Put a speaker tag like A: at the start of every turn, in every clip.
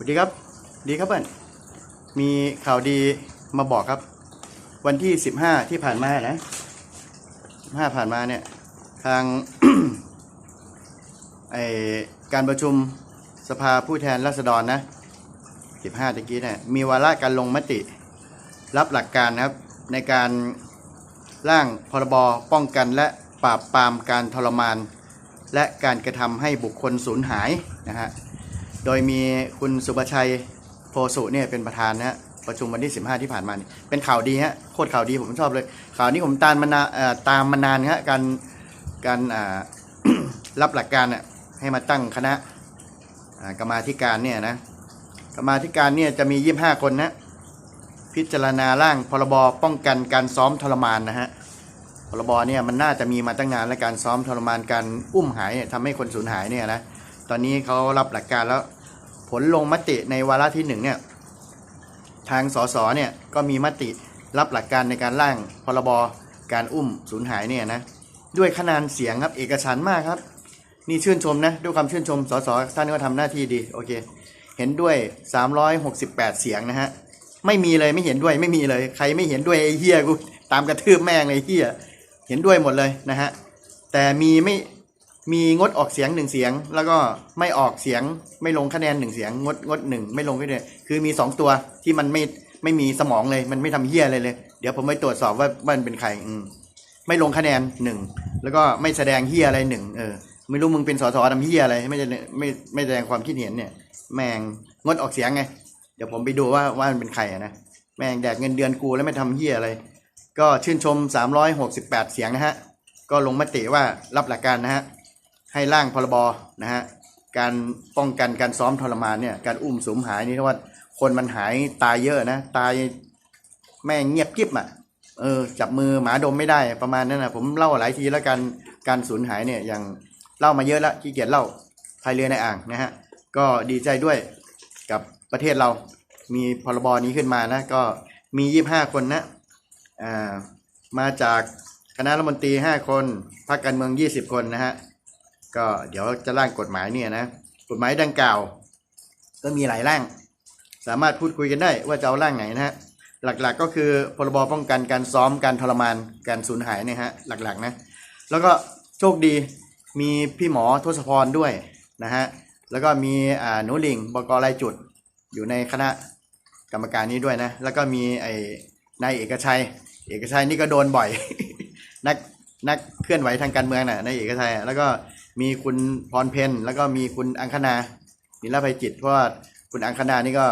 A: สวัสดีครับ ดีครับเพื่อนมีข่าวดีมาบอกครับ วันที่สิบห้าที่ผ่านมานะสิบห้าผ่านมาเนี่ย ทางไอการประชุมสภาผู้แทนราษฎรนะสิบห้าตะกี้เนี่ยมีวาระการลงมติ รับหลักการนะครับ ในการร่างพรบป้องกันและปราบปรามการทรมาน และการกระทำให้บุคคลสูญหายนะฮะ โดยมีคุณสุบชัยโพสุเนี่ยเป็นประธานนะฮะประชุมวันที่ 15 ที่ผ่านมานี่เป็นข่าวดีฮะโคตรข่าวดีผมชอบเลย ข่าวนี้ผมตามมานานเอ่อตามมานานฮะการการอ่า รับหลักการน่ะให้มาตั้งคณะอ่ากรรมาธิการเนี่ยนะกรรมาธิการเนี่ยจะมี 25 คนนะพิจารณาร่างพรบป้องกันการซ้อมทรมานนะฮะพรบเนี่ยมันน่าจะมีมาตั้งนานและการซ้อมทรมานการอุ้มหายเนี่ยทำให้คนสูญหายเนี่ยนะ ตอนนี้เขารับหลักการแล้ว ผลลงมติในวาระที่หนึ่งเนี่ยทางสสเนี่ยก็มีมติรับหลักการในการร่างพรบการอุ้มสูญหายเนี่ยนะด้วยคะแนนเสียงครับเอกฉันมากครับ นี่ชื่นชมนะด้วยความชื่นชมสสท่านก็ทำหน้าที่ดีโอเค เห็นด้วย 368 เสียงนะฮะไม่มีเลยไม่เห็นด้วยไม่มีเลย ใครไม่เห็นด้วยไอ้เฮียกูตามกระทืบแม่งเลยไอ้เฮียเห็นด้วยหมดเลยนะฮะแต่มีไม่ มีงดออกเสียงหนึ่งเสียง แล้วก็ไม่ออกเสียงไม่ลงคะแนนหนึ่งเสียง งดงดหนึ่งไม่ลงคะแนนคือมีสองตัวที่มันไม่ไม่มีสมองเลยมันไม่ทำเหี้ยอะไรเลย เดี๋ยวผมไปตรวจสอบว่ามันเป็นใครอืมไม่ลงคะแนนหนึ่งแล้วก็ไม่แสดงเหี้ยอะไรหนึ่งเออไม่รู้มึงเป็นสสทำเหี้ยอะไรไม่ได้ไม่ไม่แสดงความคิดเห็นเนี่ย แม่งงดออกเสียงไง เดี๋ยวผมไปดูว่าว่ามันเป็นใครอะนะแม่งแดกเงินเดือนกูแล้วไม่ทำเหี้ยอะไร ก็ชื่นชม 368 เสียงนะฮะก็ลงมติว่ารับหลักการนะฮะ ให้ร่างพรบนะฮะการป้องกันการซ้อมทรมานเนี่ยการอุ้มสูญหายนี่เพราะว่าคนมันหายตายเยอะนะ ตายแม่งเงียบกิ๊บอะเออจับมือหมาดมไม่ได้ประมาณนั้นนะผมเล่าหลายทีแล้วกันการสูญหายเนี่ยอย่างเล่ามาเยอะแล้วขี้เกียจเล่าพายเรือในอ่างนะฮะก็ดีใจด้วยกับประเทศเรามีพรบนี้ขึ้นมานะก็มียี่ห้าคนนะอ่ามาจากคณะรัฐมนตรีห้าคนพรรคการเมืองยี่สิบคนนะฮะ ก็เดี๋ยวจะร่างกฎหมายเนี่ยนะกฎหมายดังกล่าว ก็มีหลายร่าง สามารถพูดคุยกันได้ว่าจะเอาร่างไหนนะฮะหลักๆก็คือพรบป้องกันการซ้อมการทรมานการสูญหายเนี่ยฮะหลักๆนะแล้วก็โชคดีมีพี่หมอทศพรด้วยนะฮะแล้วก็มีอ่าหนูหลิงบกรายจุดอยู่ในคณะกรรมการนี้ด้วยนะ แล้วก็มีไอ้นายเอกชัย เอกชัยนี่ก็โดนบ่อย นักนักเคลื่อนไหวทางการเมืองน่ะนายเอกชัยแล้วก็ มีคุณพรเพนแล้วก็มีคุณอังคณานิรภัยจิตเพราะว่าคุณอังคณานี่ก็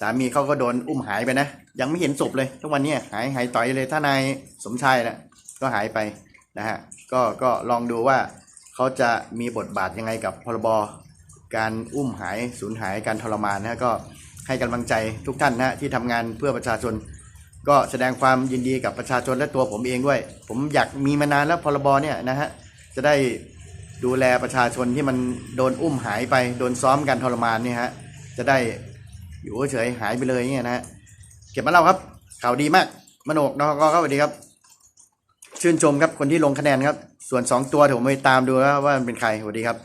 A: สามีเขาก็โดนอุ้มหายไปนะ ยังไม่เห็นศพเลย ทุกวันนี้หายหายต่อยเลยถ้านายสมชายนะก็หายไปนะฮะก็ก็ลองดูว่าเขาจะมีบทบาทยังไงกับพรบการอุ้มหายสูญหายการทรมานนะก็ให้กำลังใจทุกท่านนะที่ทำงานเพื่อประชาชน ก็แสดงความยินดีกับประชาชนและตัวผมเองด้วย ผมอยากมีมานานแล้วพรบเนี่ยนะฮะจะได้ ดูแลประชาชนที่มันโดนอุ้มหายไปโดนซ้อมกันทรมานเนี่ยฮะจะได้อยู่เฉยหายไปเลยเนี่ยนะฮะเก็บมาเล่าครับข่าวดีมากมโนกนกครับสวัสดีครับ ชื่นชมครับคนที่ลงคะแนนครับ ส่วนสองตัวผมไปตามดูแล้วว่ามันเป็นใครสวัสดีครับ